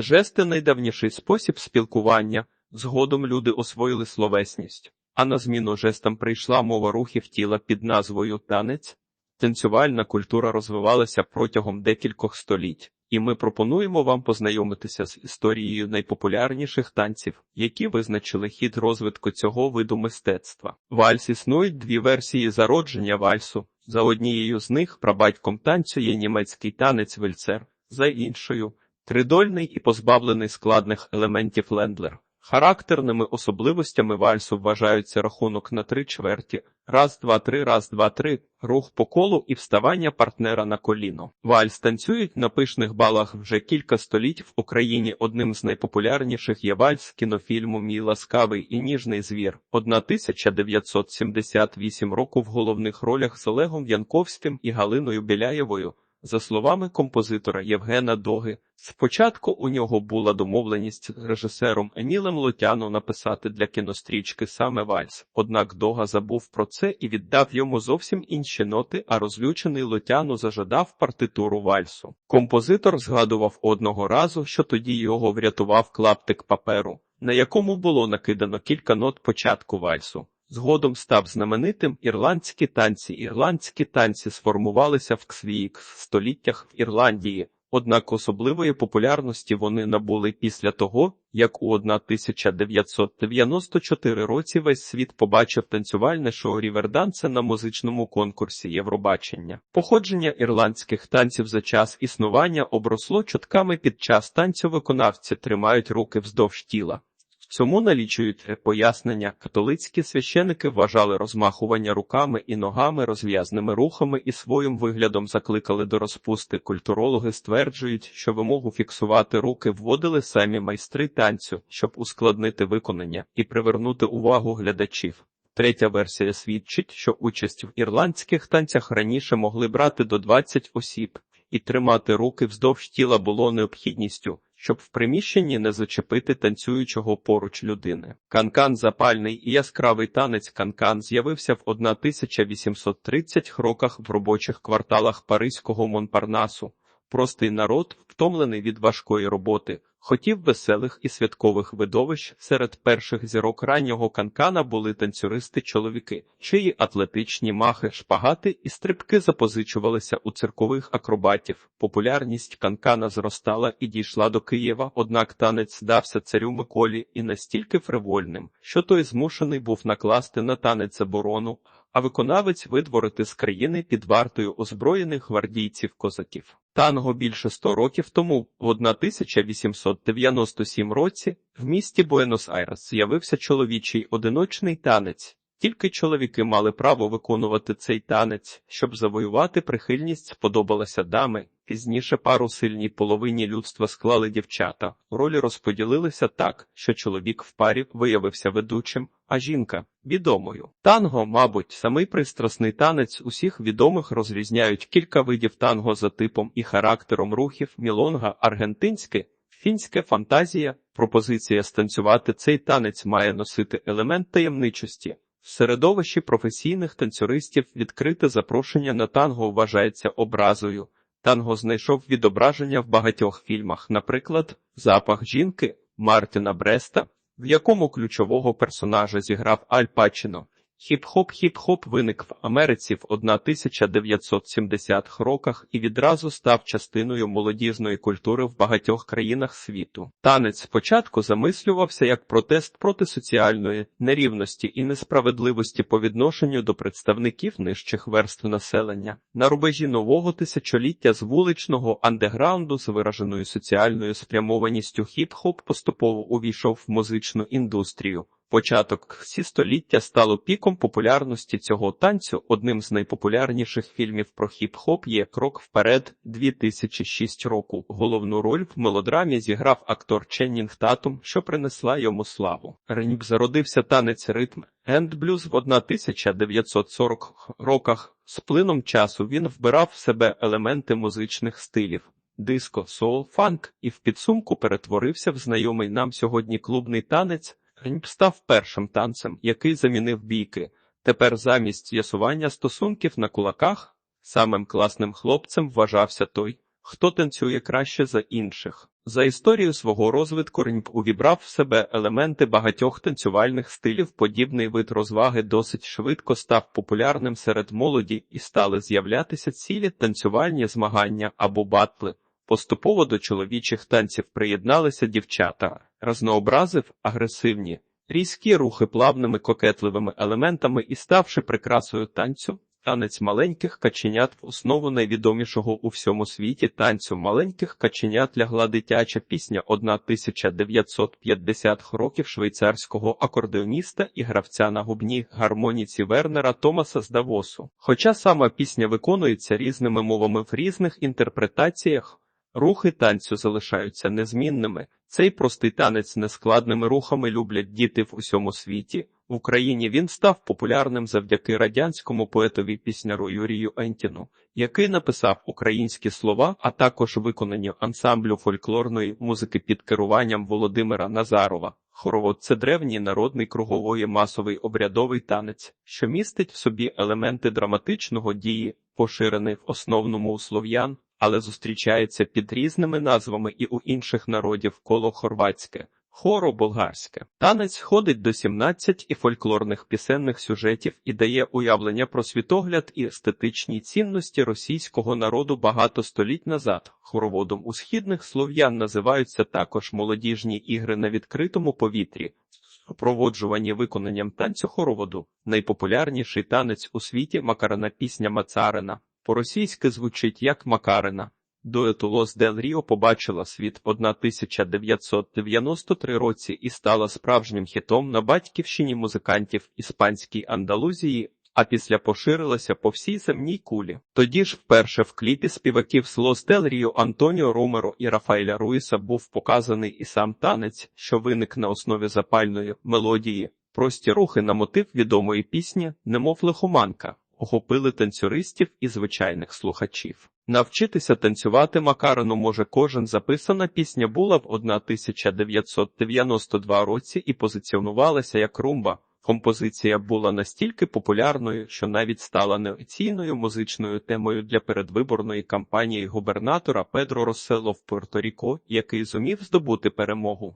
Жести найдавніший спосіб спілкування. Згодом люди освоїли словесність, а на зміну жестам прийшла мова рухів тіла під назвою танець. Танцювальна культура розвивалася протягом декількох століть, і ми пропонуємо вам познайомитися з історією найпопулярніших танців, які визначили хід розвитку цього виду мистецтва. Вальс існують дві версії зародження вальсу. За однією з них прабатьком танцю є німецький танець вельцер, за іншою тридольний і позбавлений складних елементів лендлер. Характерними особливостями вальсу вважаються рахунок на три чверті, раз, два, три, раз, два, три, рух по колу і вставання партнера на коліно. Вальс танцюють на пишних балах вже кілька століть в Україні. Одним з найпопулярніших є вальс кінофільму Мій ласкавий і ніжний звір 1978 року в головних ролях з Олегом Янковським і Галиною Біляєвою. За словами композитора Євгена Доги, спочатку у нього була домовленість з режисером Емілем Лотяно написати для кінострічки саме вальс. Однак Дога забув про це і віддав йому зовсім інші ноти, а розлючений Лотяно зажадав партитуру вальсу. Композитор згадував одного разу, що тоді його врятував клаптик паперу, на якому було накидано кілька нот початку вальсу. Згодом став знаменитим ірландські танці. Ірландські танці сформувалися в своїх століттях в Ірландії, однак особливої популярності вони набули після того, як у 1994 році весь світ побачив танцювальне шоу Ріверданце на музичному конкурсі Євробачення. Походження ірландських танців за час існування обросло чотками під час танцю виконавці тримають руки вздовж тіла. Цьому налічують пояснення. Католицькі священики вважали розмахування руками і ногами розв'язними рухами і своїм виглядом закликали до розпусти. Культурологи стверджують, що вимогу фіксувати руки вводили самі майстри танцю, щоб ускладнити виконання і привернути увагу глядачів. Третя версія свідчить, що участь в ірландських танцях раніше могли брати до 20 осіб, і тримати руки вздовж тіла було необхідністю щоб в приміщенні не зачепити танцюючого поруч людини. Канкан запальний і яскравий танець канкан з'явився в 1830 роках в робочих кварталах Паризького Монпарнасу. Простий народ, втомлений від важкої роботи, хотів веселих і святкових видовищ. Серед перших зірок раннього канкана були танцюристи-чоловіки, чиї атлетичні махи, шпагати і стрибки запозичувалися у циркових акробатів. Популярність канкана зростала і дійшла до Києва, однак танець здався царю Миколі і настільки фривольним, що той змушений був накласти на танець заборону. А виконавець видворити з країни під вартою озброєних гвардійців козаків. Танго більше 100 років тому, в 1897 році, в місті Буенос-Айрес з'явився чоловічий одиночний танець. Тільки чоловіки мали право виконувати цей танець, щоб завоювати прихильність, сподобалася дами. Пізніше пару сильній половині людства склали дівчата. Ролі розподілилися так, що чоловік в парі виявився ведучим, а жінка відомою. Танго, мабуть, самий пристрасний танець усіх відомих розрізняють кілька видів танго за типом і характером рухів, мілонга, аргентинське, фінське фантазія. Пропозиція станцювати цей танець має носити елемент таємничості. В середовищі професійних танцюристів відкрите запрошення на танго вважається образою. Танго знайшов відображення в багатьох фільмах, наприклад, Запах жінки Мартіна Бреста, в якому ключового персонажа зіграв Аль Пачино. Хіп-хоп хіп-хоп виник в Америці в 1970-х роках і відразу став частиною молодіжної культури в багатьох країнах світу. Танець спочатку замислювався як протест проти соціальної нерівності і несправедливості по відношенню до представників нижчих верств населення. На рубежі нового тисячоліття з вуличного андеграунду з вираженою соціальною спрямованістю хіп-хоп поступово увійшов в музичну індустрію. Початок всі століття стало піком популярності цього танцю. Одним з найпопулярніших фільмів про хіп-хоп є Крок вперед 2006 року. Головну роль в мелодрамі зіграв актор Ченнінг Татум, що принесла йому славу. Реніп зародився танець ритм енд блюз в 1940 роках. З плином часу він вбирав в себе елементи музичних стилів. Диско, соул, фанк і в підсумку перетворився в знайомий нам сьогодні клубний танець. Гніб став першим танцем, який замінив бійки. Тепер замість з'ясування стосунків на кулаках самим класним хлопцем вважався той, хто танцює краще за інших. За історію свого розвитку РНБ увібрав в себе елементи багатьох танцювальних стилів. Подібний вид розваги досить швидко став популярним серед молоді і стали з'являтися цілі танцювальні змагання або батли. Поступово до чоловічих танців приєдналися дівчата, разнообразив агресивні, різкі рухи плавними кокетливими елементами і ставши прикрасою танцю. Танець маленьких каченят в основу найвідомішого у всьому світі танцю маленьких каченят лягла дитяча пісня 1950 років швейцарського акордеоніста і гравця на губній гармоніці Вернера Томаса з Давосу. Хоча сама пісня виконується різними мовами в різних інтерпретаціях, рухи танцю залишаються незмінними. Цей простий танець нескладними рухами люблять діти в усьому світі. В Україні він став популярним завдяки радянському поетові пісняру Юрію Ентіну, який написав українські слова, а також виконанню ансамблю фольклорної музики під керуванням Володимира Назарова. Хоровод це древній народний кругової масовий обрядовий танець, що містить в собі елементи драматичного дії, поширений в основному у слов'ян, але зустрічається під різними назвами і у інших народів коло хорватське. Хоро болгарське. Танець ходить до 17 і фольклорних пісенних сюжетів і дає уявлення про світогляд і естетичні цінності російського народу багато століть назад. Хороводом у східних слов'ян називаються також молодіжні ігри на відкритому повітрі, супроводжувані виконанням танцю хороводу. Найпопулярніший танець у світі макарена пісня Мацарина. По-російськи звучить як Макарина. Дуету Лос Дел Ріо побачила світ 1993 році і стала справжнім хітом на батьківщині музикантів іспанській Андалузії, а після поширилася по всій земній кулі. Тоді ж вперше в кліпі співаків з Лос Дел Ріо Антоніо Ромеро і Рафаеля Руїса був показаний і сам танець, що виник на основі запальної мелодії. Прості рухи на мотив відомої пісні, немов лихоманка охопили танцюристів і звичайних слухачів. Навчитися танцювати Макарену може кожен записана пісня була в 1992 році і позиціонувалася як румба. Композиція була настільки популярною, що навіть стала неофіційною музичною темою для передвиборної кампанії губернатора Педро Росело в Пуерто-Ріко, який зумів здобути перемогу.